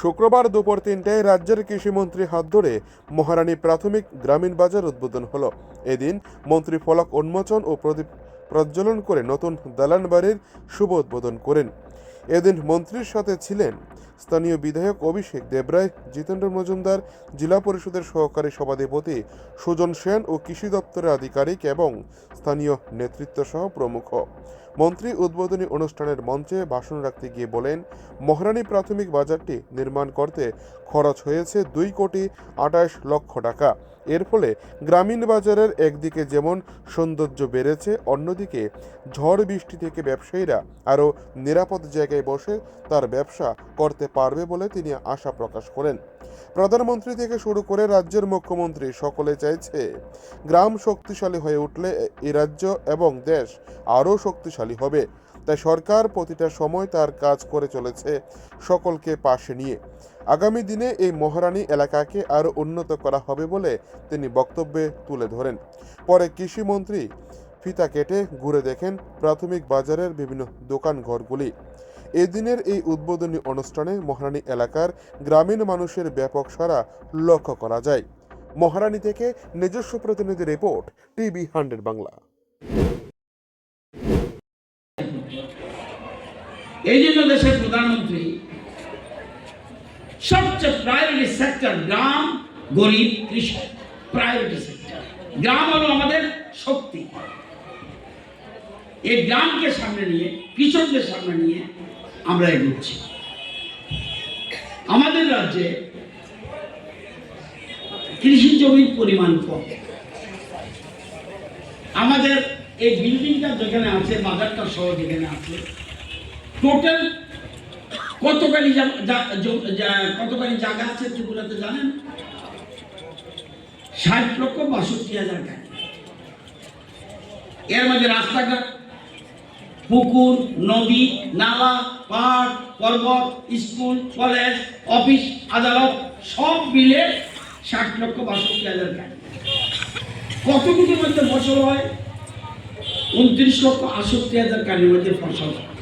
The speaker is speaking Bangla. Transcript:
শুক্রবার দুপুর তিনটায় রাজ্যের কৃষিমন্ত্রী হাত ধরে মহারানী প্রাথমিক গ্রামীণ বাজার উদ্বোধন হলো। এদিন মন্ত্রী ফলক উন্মোচন ও প্রদীপ প্রজ্বলন করে নতুন দালান বাড়ির শুভ উদ্বোধন করেন। এদিন মন্ত্রীর সাথে ছিলেন স্থানীয় বিধায়ক অভিষেক দেবরায়, জিতেন্দ্র মজুমদার, জেলা পরিষদের সহকারী সভাধিপতি সুজন সেন ও কৃষি দপ্তরের আধিকারিক এবং স্থানীয় নেতৃত্ব সহ প্রমুখ। মন্ত্রী উদ্বোধনী অনুষ্ঠানের মঞ্চে ভাষণ রাখতে গিয়ে বলেন, মহারানী প্রাথমিক বাজারটি নির্মাণ করতে খরচ হয়েছে দুই কোটি আঠাশ লক্ষ টাকা। এর ফলে গ্রামীণ বাজারের একদিকে যেমন সৌন্দর্য বেড়েছে, অন্যদিকে ঝড় বৃষ্টি থেকে ব্যবসায়ীরা আরও নিরাপদ জায়গায় বসে তার ব্যবসা করতে পারবে বলে তিনি আশা প্রকাশ করেন। প্রধানমন্ত্রী থেকে শুরু করে রাজ্যের মুখ্যমন্ত্রী সকলে চাইছে, গ্রাম শক্তিশালী হয়ে উঠলে এই রাজ্য এবং দেশ আরও শক্তিশালী হবে। তাই সরকার প্রতিটা সময় তার কাজ করে চলেছে সকলকে পাশে নিয়ে। আগামী দিনে এই মহারানী এলাকাকে আরও উন্নত করা হবে বলে তিনি বক্তব্যে তুলে ধরেন। পরে কৃষিমন্ত্রী ফিতা কেটে ঘুরে দেখেন প্রাথমিক বাজারের বিভিন্ন দোকান ঘরগুলি এদিনের এই উদ্বোধনী অনুষ্ঠানে মহারানী এলাকার গ্রামীণ মানুষের ব্যাপক সারা লক্ষ্য করা যায়। মহারানী থেকে নিজস্ব প্রতিনিধি রিপোর্ট টিভি হান্ড্রেড বাংলা। এই জন্য দেশের প্রধানমন্ত্রী, সবচেয়ে প্রায়োরিটি সেক্টর গ্রাম, গরিব, কৃষক প্রায়োরিটি সেক্টর গ্রাম হলো আমাদের শক্তি। এই গ্রামকে সামনে নিয়ে, কৃষকদের সামনে নিয়ে আমরা এগোচ্ছি। আমাদের রাজ্যে কৃষি জমির পরিমাণ কম। আমাদের এই বিল্ডিংটা যেখানে আছে, বাজারটা সহ যেখানে আছে। টোটাল কতখানি কতখানি জায়গা আছে ত্রিপুরাতে জানেন? ষাট লক্ষ বাষট্টি হাজার গাড়ি। এর মধ্যে রাস্তাঘাট, পুকুর, নদী, নালা পাহাড় পর্বত, স্কুল, কলেজ, অফিস, আদালত, সব মিলে ষাট লক্ষ বাষট্টি হাজার গাড়ি। কতটুকুর মধ্যে ফসল হয়? উনত্রিশ লক্ষ আষট্টি হাজার গাড়ির মধ্যে ফসল হয়।